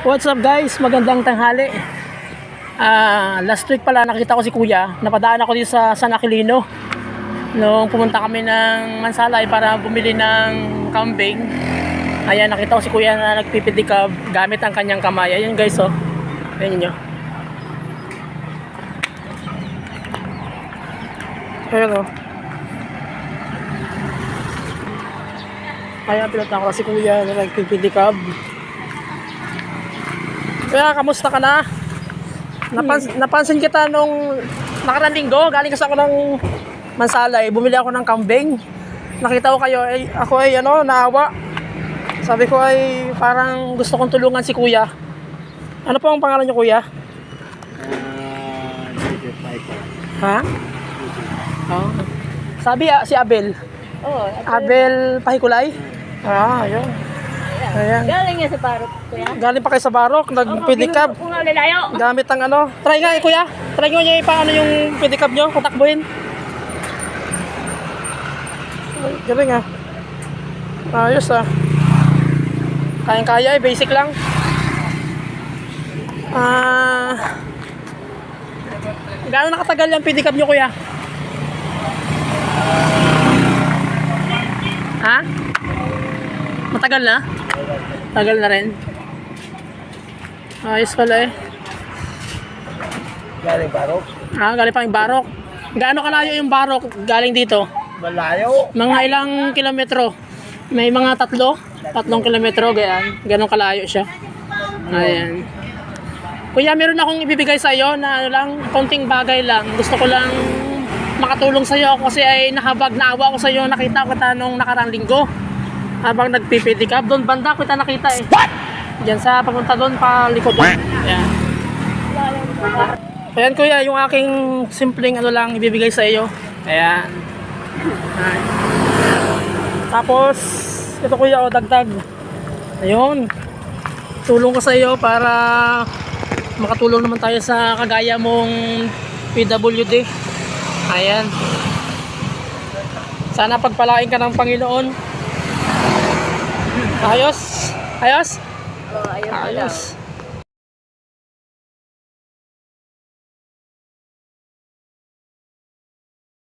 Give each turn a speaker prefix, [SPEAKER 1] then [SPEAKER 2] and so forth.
[SPEAKER 1] What's up guys? Magandang tanghali. Ah, last week pala nakita ko si Kuya. Napadaan ako dito sa San Aquilino. Nung pumunta kami ng Mansalay para bumili ng kambing. Ayan, nakita ko si Kuya na nagpipidikab gamit ang kanyang kamay. Ayan guys, oh. Ayan nyo. Ayan, oh. Kaya pinunta ko si Kuya na nagpipidikab. Kaya, kamusta ka na? Napans- napansin kita nung nakarang linggo, galing kasi ako ng Mansalay, bumili ako ng kambing. Nakita ko kayo, ay, ako ay ano, naawa. Sabi ko ay parang gusto kong tulungan si kuya. Ano po ang pangalan niyo kuya?
[SPEAKER 2] Ah, Joseph Michael.
[SPEAKER 1] Ha? Oh. Sabi ah, si Abel.
[SPEAKER 3] Oo.
[SPEAKER 1] Abel Pahikulay? Ah, ayun. Ayan.
[SPEAKER 3] Galing nga sa parot, kuya.
[SPEAKER 1] Galing pa kayo sa Barok.
[SPEAKER 3] Kung nga lalayo.
[SPEAKER 1] Gamit ang ano. Try nga eh, kuya. Try nyo nyo paano yung pedicab nyo, patakbuhin. Ay, Galing ah. Ayos ah. Kayang-kaya eh, basic lang. Ah... Gaano nakatagal yung pedicab nyo, kuya? Ha? Matagal na? Tagal na rin. Ayos pala eh.
[SPEAKER 2] Galing Barok.
[SPEAKER 1] Ah, galing pa yung Barok. Gaano kalayo yung Barok galing dito?
[SPEAKER 2] Malayo.
[SPEAKER 1] Mga ilang kilometro? May mga tatlo? Tatlong kilometro, ganyan. Ganon kalayo siya. Ayan. Kuya, meron akong ibibigay sa iyo na ano lang, konting bagay lang. Gusto ko lang makatulong sa iyo kasi ay nahabag na awa ko sa iyo. Nakita ko ta nung nakarang linggo. Habang nagpipidikap, doon banda ko kita nakita eh. Diyan sa papunta doon pa likod doon. Ayan. Ayan kuya, yung aking simpleng ano lang ibibigay sa iyo. Ayan. Ayan. Tapos, ito kuya, o dagdag. Ayun. Tulong ko sa iyo para makatulong naman tayo sa kagaya mong PWD. Ayan. Sana pagpalain ka ng Panginoon. Ayos. Ayos.
[SPEAKER 3] Ayun pala.
[SPEAKER 1] Ayos.